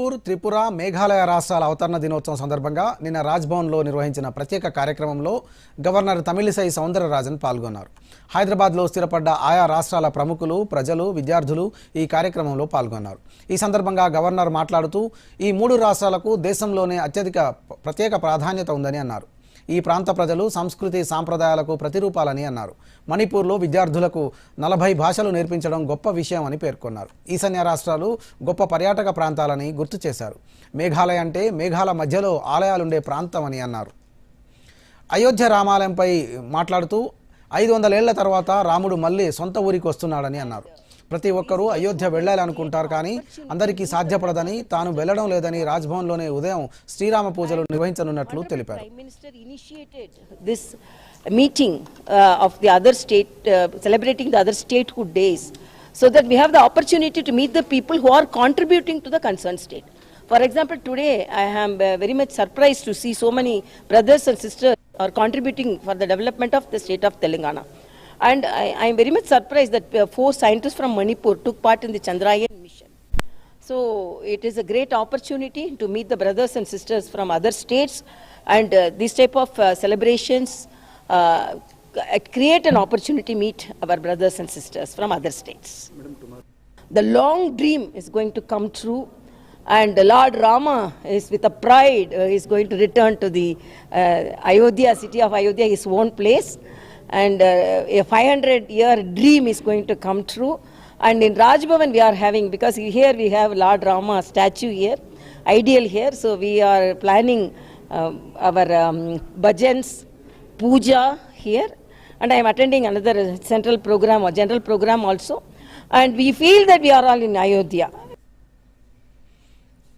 మణిపూర్ త్రిపుర మేఘాలయ రాష్ట్రాల అవతరణ దినోత్సవం సందర్భంగా నిన్న రాజ్భవన్లో నిర్వహించిన ప్రత్యేక కార్యక్రమంలో గవర్నర్ తమిళిసై సౌందరరాజన్ పాల్గొన్నారు. హైదరాబాద్లో స్థిరపడ్డ ఆయా రాష్ట్రాల ప్రముఖులు ప్రజలు విద్యార్థులు ఈ కార్యక్రమంలో పాల్గొన్నారు. ఈ సందర్భంగా గవర్నర్ మాట్లాడుతూ ఈ మూడు రాష్ట్రాలకు దేశంలోనే అత్యధిక ప్రత్యేక ప్రాధాన్యత ఉందని అన్నారు. ఈ ప్రాంత ప్రజలు సంస్కృతి సాంప్రదాయాలకు ప్రతిరూపాలని అన్నారు. మణిపూర్లో విద్యార్థులకు నలభై భాషలు నేర్పించడం గొప్ప విషయం అని పేర్కొన్నారు. ఈశాన్య రాష్ట్రాలు గొప్ప పర్యాటక ప్రాంతాలని గుర్తు చేశారు. మేఘాలయ అంటే మేఘాల మధ్యలో ఆలయాలుండే ప్రాంతం అని అన్నారు. అయోధ్య రామాలయంపై మాట్లాడుతూ ఐదు వందలేళ్ళ తర్వాత రాముడు మళ్ళీ సొంత ఊరికి వస్తున్నాడని అన్నారు. ప్రతి ఒక్కరూ అయోధ్య వెళ్ళాలనుకుంటారు కానీ అందరికీ సాధ్యపడదని తాను వెళ్ళడం లేదని రాజ్భవన్లోనే ఉదయం శ్రీరామ పూజలు నిర్వహించనున్నట్లు తెలిపారు meeting uh, of the other state, uh, celebrating the other statehood days, so that we have the opportunity to meet the people who are contributing to the concerned state. For example, today I am uh, very much surprised to see so many brothers and sisters are contributing for the development of the state of Telangana. And I am very much surprised that uh, four scientists from Manipur took part in the Chandrayaan mission. So it is a great opportunity to meet the brothers and sisters from other states, and uh, this type of uh, celebrations uh, create an opportunity to meet our brothers and sisters from other states. The long dream is going to come true, and Lord Rama is with a pride uh, is going to return to the uh, Ayodhya city of Ayodhya, his own place, and uh, a 500 year dream is going to come true. And in Rajbhavan we are having because here we have Lord Rama statue here, ideal here. So we are planning um, our um, bhajans, puja here, and I am attending another central program or general program also. And we feel that we are all in Ayodhya.